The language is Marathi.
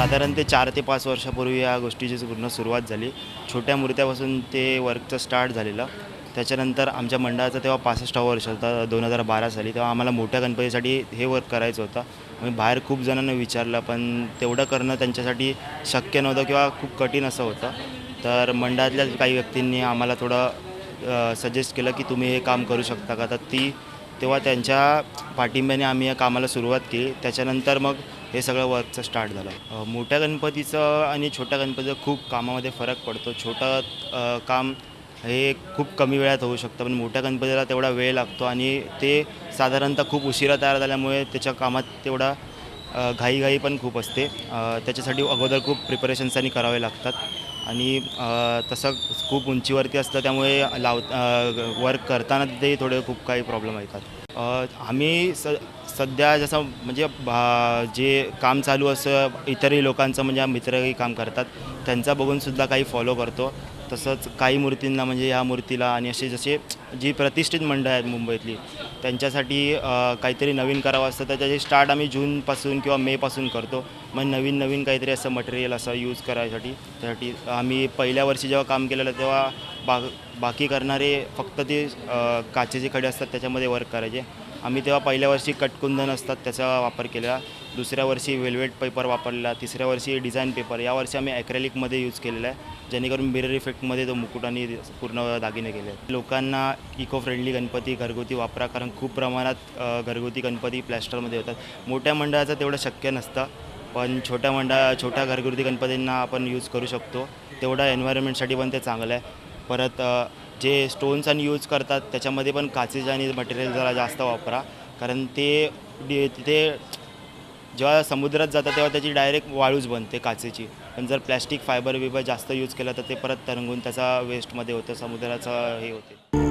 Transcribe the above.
साधारण ते चार ते पाच वर्षापूर्वी या गोष्टीची पूर्ण सुरुवात झाली. छोट्या मूर्त्यापासून ते वर्कचं स्टार्ट झालेलं. त्याच्यानंतर आमच्या मंडळाचं तेव्हा पासष्टावं वर्ष होता. दोन हजार बारा साली तेव्हा आम्हाला मोठ्या गणपतीसाठी हे वर्क करायचं होतं. आम्ही बाहेर खूप जणांना विचारलं पण तेवढं करणं त्यांच्यासाठी शक्य नव्हतं किंवा खूप कठीण असं होतं. तर मंडळातल्या काही व्यक्तींनी आम्हाला थोडं सजेस्ट केलं की तुम्ही हे काम करू शकता का? तर ती तेव्हा त्यांच्या पाठिंब्याने आम्ही या कामाला सुरुवात केली. त्याच्यानंतर मग हे सगळं वर्कचं स्टार्ट झालं. मोठ्या गणपतीचं आणि छोट्या गणपतीचं खूप कामामध्ये फरक पडतो. छोटं काम हे खूप कमी वेळात होऊ शकतं पण मोठ्या गणपतीला तेवढा वेळ लागतो आणि ते साधारणतः खूप उशिरा तयार झाल्यामुळे त्याच्या कामात तेवढा घाईघाई पण खूप असते. त्याच्यासाठी अगोदर खूप प्रिपरेशन्स आणि करावे लागतात. आणि तसं खूप उंचीवरती असतं त्यामुळे लाव वर्क करताना ते थोडे खूप काही प्रॉब्लेम येतात. आम्ही स सध्या जसं म्हणजे भा जे काम चालू असं इतरही लोकांचं म्हणजे मित्रही काम करतात त्यांचा बघूनसुद्धा काही फॉलो करतो. तसंच काही मूर्तींना म्हणजे या मूर्तीला आणि असे जसे जी प्रतिष्ठित मंडळ आहेत मुंबईतली त्यांच्यासाठी काहीतरी नवीन करावं असतं. तर स्टार्ट आम्ही जूनपासून किंवा मेपासून करतो. मग नवीन नवीन काहीतरी असं मटेरियल असं यूज करायसाठी त्यासाठी आम्ही पहिल्या वर्षी जेव्हा काम केलेलं तेव्हा बा बाकी करणारे फक्त ते काचेचे खडे असतात त्याच्यामध्ये वर्क करायचे. आम्ही तेव्हा पहिल्या वर्षी कटकुंदन असतात त्याचा वापर केला दुसऱ्या वर्षी वेल्वेट पेपर वापरला तिसऱ्या वर्षी डिझाईन पेपर. या वर्षी आम्ही ॲक्रेलिकमध्ये यूज केलेला आहे जेणेकरून मिरर इफेक्टमध्ये तो मुकुटाने पूर्ण दागिने केले आहेत. लोकांना इको फ्रेंडली गणपती घरगुती वापरा कारण खूप प्रमाणात घरगुती गणपती प्लॅस्टरमध्ये होतात. मोठ्या मंडळाचं तेवढं शक्य नसतं पण छोट्या मंडळा छोट्या घरगुती गणपतींना आपण यूज करू शकतो. तेवढा एन्व्हायरमेंटसाठी पण ते चांगलं आहे. परत जे स्टोन्स आणि यूज करतात त्याच्यामध्ये पण काचेचं आणि मटेरियल जरा जास्त वापरा. कारण ते तिथे जेव्हा समुद्रात जातं तेव्हा त्याची डायरेक्ट वाळूच बनते काचेची. पण जर प्लॅस्टिक फायबर बिबर जास्त यूज केलं तर ते परत तरंगून त्याचा वेस्टमध्ये होतं समुद्राचं हे होते.